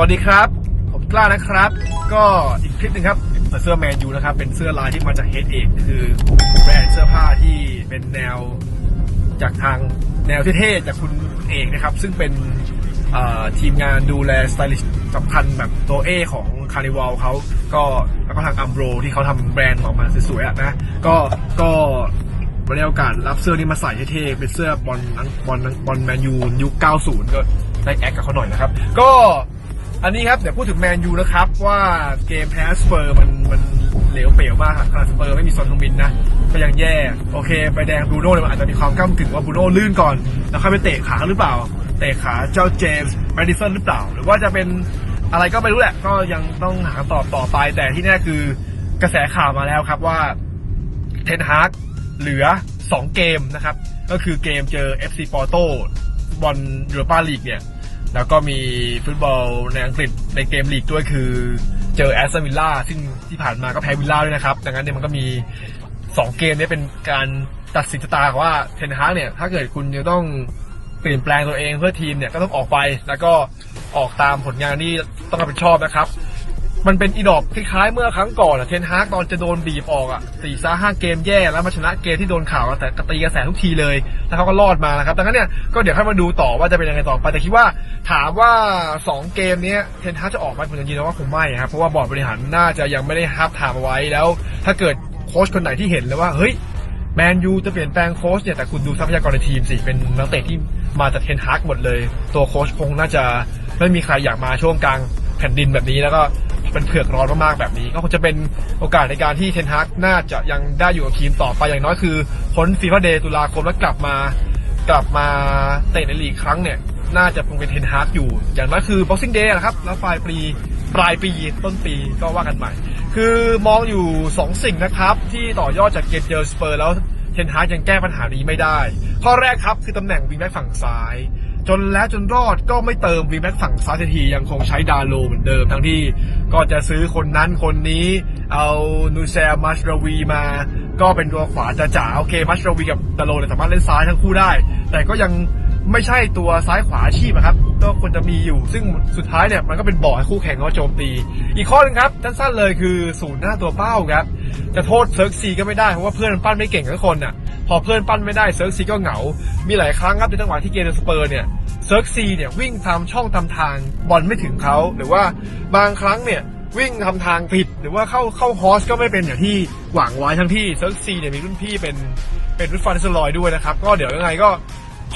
วัสดีครับ ผมกล้านะครับ ก็อีกคลิปหนึ่งครับเสื้อแมนยูนะครับ เป็นเสื้อลายที่มาจากเฮดเอกคือแบรนด์เสื้อผ้าที่เป็นแนวจากทางแนวเท่ๆจากคุณเอกนะครับ ซึ่งเป็นทีมงานดูแลสไตลิสต์สำคัญแบบตัวเอของคาร์นิวัลเขาก็แล้วก็ทางอัมโบรที่เขาทำแบรนด์ออกมาสวยๆนะ ก็ก็มาได้โอกาสรับเสื้อนี้มาใส่เท่ๆเป็นเสื้อบอลบอลบอลแมนยูยุค 90 ก็ได้แอคกับเขาหน่อยนะครับ ก็ อันนี้ครับเดี๋ยวพูดถึงแมนยูนะครับ ว่าเกมแพ้สเปอร์มันมันเหลวเป๋วมากครับขนาดสเปอร์ไม่มีซอนทงมินนะก็ยังแย่ โอเคไปแดงบรูโน่เนี่ยมันอาจจะมีความก้ามกึ่งว่าบรูโน่ลื่นก่อน แล้วค่อยไปเตะขาหรือเปล่า เตะขาเจ้าเจมส์แมดิสันหรือเปล่า หรือว่าจะเป็นอะไรก็ไม่รู้แหละ ก็ยังต้องหาคำตอบต่อไปแต่ที่แน่คือกระแสข่าวมาแล้วครับว่าเทนฮาร์กเหลือ 2 เกมนะครับ ก็คือเกมเจอ FC ปอร์โตบอลยูโรปาลีกเนี่ย แล้วก็มีฟุตบอลในอังกฤษในเกมลีกด้วยคือเจอแอสตันวิลล่าซึ่งที่ผ่านมาก็แพ้วิลล่าด้วยนะครับดังนั้นเนี่ยมันก็มี 2 เกมเนี้เป็นการตัดสินชะตาว่าเทนฮากเนี่ยถ้าเกิดคุณจะต้องเปลี่ยนแปลงตัวเองเพื่อทีมเนี่ยก็ต้องออกไปแล้วก็ออกตามผลงานที่ต้องรับผิดชอบนะครับ มันเป็นอีดอกคล้ายๆเมื่อครั้งก่อนอะเทนฮากตอนจะโดนบีบออกอะสี่ซ่าห้าเกมแย่แล้วมาชนะเกมที่โดนข่าวแต่กระตีกระแสทุกทีเลย แล้วเขาก็รอดมานะครับดังนั้นเนี่ยก็เดี๋ยวค่อยมาดูต่อว่าจะเป็นยังไงต่อไปแต่คิดว่าถามว่า 2 เกมนี้เทนฮากจะออกไหมผมยังยืนยันว่าคงไม่ครับเพราะว่าบอร์ดบริหารน่าจะยังไม่ได้ฮับถามเอาไว้แล้ว ถ้าเกิดโค้ชคนไหนที่เห็นแล้วว่าเฮ้ยแมนยูจะเปลี่ยนแปลงโค้ชเนี่ยแต่คุณดูทรัพยากรในทีมสิเป็นนักเตะที่มาจากเทนฮากหมดเลย ตัวโค้ชคงน่าจะไม่มีใครอยากมาช่วงกลางแผ่นดินแบบนี้แล้วก็ เป็นเผือกร้อนมากๆแบบนี้ ก็คงจะเป็นโอกาสในการที่เทนฮากน่าจะยังได้อยู่กับทีมต่อไปอย่างน้อยคือพ้นฟีฟ่าเดย์ตุลาคมแล้วกลับมากลับมาเตะในลีกครั้งเนี่ยน่าจะคงเป็นเทนฮากอยู่ อย่างน้อยคือ boxing day นะครับแล้วปลายปีปลายปีต้นปีก็ว่ากันใหม่ คือมองอยู่ 2 สิ่งนะครับ ที่ต่อยอดจากเกมเจอสเปอร์แล้วเทนฮากยังแก้ปัญหานี้ไม่ได้ ข้อแรกครับคือตำแหน่งวิงแบ็กฝั่งซ้าย จนแล้วจนรอดก็ไม่เติมวิงแบ็กฝั่งซ้ายทียังคงใช้ดาโลเหมือนเดิม ทั้งที่ก็จะซื้อคนนั้นคนนี้เอานูเซลมัชราวีมา ก็เป็นตัวขวาจะจ๋าโอเคมัชราวีกับดาโลเนี่ยสามารถเล่นซ้ายทั้งคู่ได้ แต่ก็ยังไม่ใช่ตัวซ้ายขวาชีพครับ ก็ควรจะมีอยู่ ซึ่งสุดท้ายเนี่ยมันก็เป็นบ่อให้คู่แข่งเขาโจมตี อีกข้อหนึงครับสั้นๆเลยคือศูนย์หน้าตัวเป้าครับ จะโทษเซิร์กซีก็ไม่ได้เพราะว่าเพื่อนมันปั้นไม่เก่งทุกคนน่ะ พอเพื่อนปั้นไม่ได้เซิร์กซีก็เหงา มีหลายครั้งครับในจังหวะที่เกมสเปอร์เนี่ยเซิร์กซีเนี่ยวิ่งตามช่องตามทางบอลไม่ถึงเขาหรือว่าบางครั้งเนี่ยวิ่งทำทางผิดหรือว่าเข้าเข้าฮอสก็ไม่เป็นอย่างที่หวังไว้ทั้งที่เซิร์กซีเนี่ยมีรุ่นพี่เป็นเป็นรุ่นฟานเซอร์ลอยด้วยนะครับ ก็เดี๋ยวยังไงก็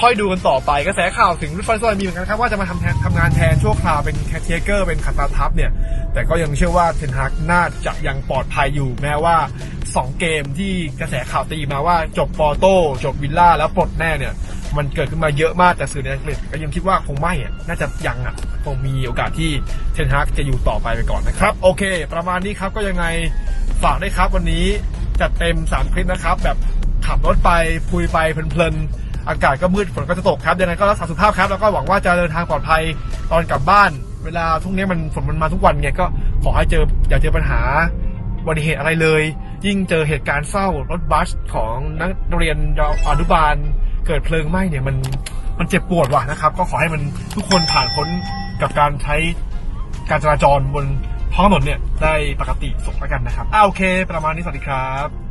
ค่อยดูกันต่อไปกระแสข่าวถึงรุ่นฟันซอยมีเหมือนกันครับว่าจะมาทำแทนทำงานแทนชั่วคราวเป็นแคทเทเกอร์เป็นขัตตาทับเนี่ย แต่ก็ยังเชื่อว่าเทนฮากน่าจะยังปลอดภัยอยู่แม้ว่า 2 เกมที่กระแสข่าวตีมาว่าจบปอโต้จบวิลล่าแล้วปลดแน่เนี่ย มันเกิดขึ้นมาเยอะมากแต่สื่อในอังกฤษก็ยังคิดว่าคงไม่อะน่าจะยังอะคงมีโอกาสที่เทนฮากจะอยู่ต่อไปไปก่อนนะครับ โอเค ประมาณนี้ครับก็ยังไงฝากด้วยครับวันนี้จัดเต็มสามคลิปนะครับ แบบขับรถไปคุยไปเพลินๆอากาศก็มืดฝนก็จะตกครับยังไงก็รักษาสุขภาพครับแล้วก็หวังว่าจะเดินทางปลอดภัยตอนกลับบ้าน เวลาทุกนี้มันฝนมันมาทุกวันไงก็ขอให้เจออย่าเจอปัญหาอุบัติเหตุอะไรเลย ยิ่งเจอเหตุการณ์เศร้ารถบัสของนักเรียนอนุบาลเกิดเพลิงไหม้เนี่ยมันมันเจ็บปวดว่ะนะครับ ก็ขอให้มันทุกคนผ่านพ้นกับการใช้การจราจรบนท้องถนนเนี่ยได้ปกติสุขแล้วกันนะครับอ่าโอเค ประมาณนี้สวัสดีครับ